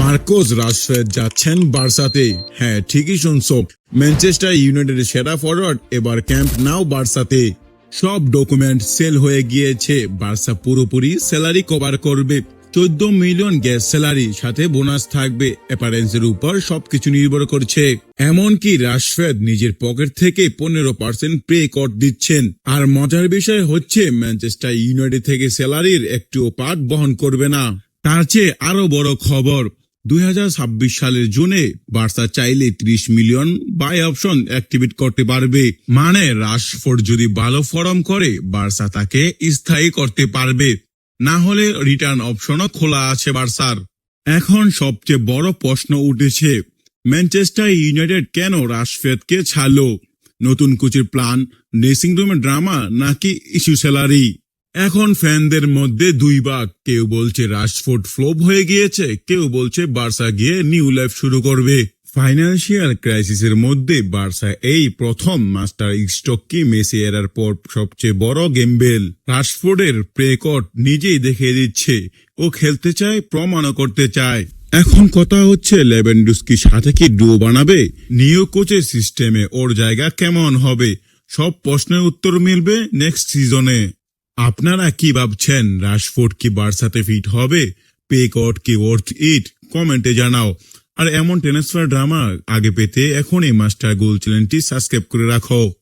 Marcos রাশফেদ যাচ্ছেন বার্সাতে। হ্যাঁ ঠিকই শুনছো। ম্যানচেস্টার ইউনাইটেডের সেরা ফরওয়ার্ড এবার ক্যাম্প নাও বার্সাতে। সব ডকুমেন্ট সেল হয়ে গিয়েছে। বার্সা পুরোপুরি স্যালারি কভার করবে। চোদ্দ মিলিয়ন গ্যাস স্যালারি সাথে বোনাস থাকবে। অ্যাপারেন্সের উপর সবকিছু নির্ভর করছে। এমনকি রাশফেদ নিজের পকেট থেকে পনেরো পার্সেন্ট পে কর দিচ্ছেন। আর মজার বিষয় হচ্ছে, ম্যানচেস্টার ইউনাইটেড থেকে স্যালারির একটিও পার্ট বহন করবে না। তার চেয়ে আরও বড় খবর দু হাজার ছাব্বিশ সালের জুনে বার্সা চাইলে 30 মিলিয়ন বাই অপশন অ্যাক্টিভেট করতে পারবে। মানে রাশফোর্ড যদি ভালো ফর্ম করে, বার্সা তাকে স্থায়ী করতে পারবে। না হলে রিটার্ন অপশনও খোলা আছে বার্সার। এখন সবচেয়ে বড় প্রশ্ন উঠেছে, ম্যানচেস্টার ইউনাইটেড কেন রাশফেদকে ছাড়লো? নতুন কোচের প্ল্যান, ড্রেসিং রুমের ড্রামা নাকি ইস্যু স্যালারি? এখন ফ্যানদের মধ্যে দুই ভাগ। কেউ বলছে রাশফোর্ড ফ্লোপ হয়ে গিয়েছে, কেউ বলছে বার্সা গিয়ে নিউ লাইফ শুরু করবে। ফাইন্যান্সিয়াল ক্রাইসিসের মধ্যে বার্সা এই প্রথম মাস্টার স্টককে মেসি এরার পর সবচেয়ে বড় গেমবেল। রাশফোর্ডের প্রেকট নিজেই দেখিয়ে দিচ্ছে, ও খেলতে চায়, প্রমাণও করতে চায়। এখন কথা হচ্ছে লেভেন্ডুস্কি সাথে কি ডু বানাবে? নিউ কোচের সিস্টেমে ওর জায়গা কেমন হবে? সব প্রশ্নের উত্তর মিলবে নেক্সট সিজনে আপনারা কি ভাবছেন, রাশফোর্ড কি বার্সাতে ফিট হবে? পে কট কি ওয়ার্থ ইট কমেন্টে জানাও। আর এমন ট্রান্সফার ড্রামা আগে পেতে এখনই মাস্টার গোল চ্যানেলটি সাবস্ক্রাইব করে রাখো।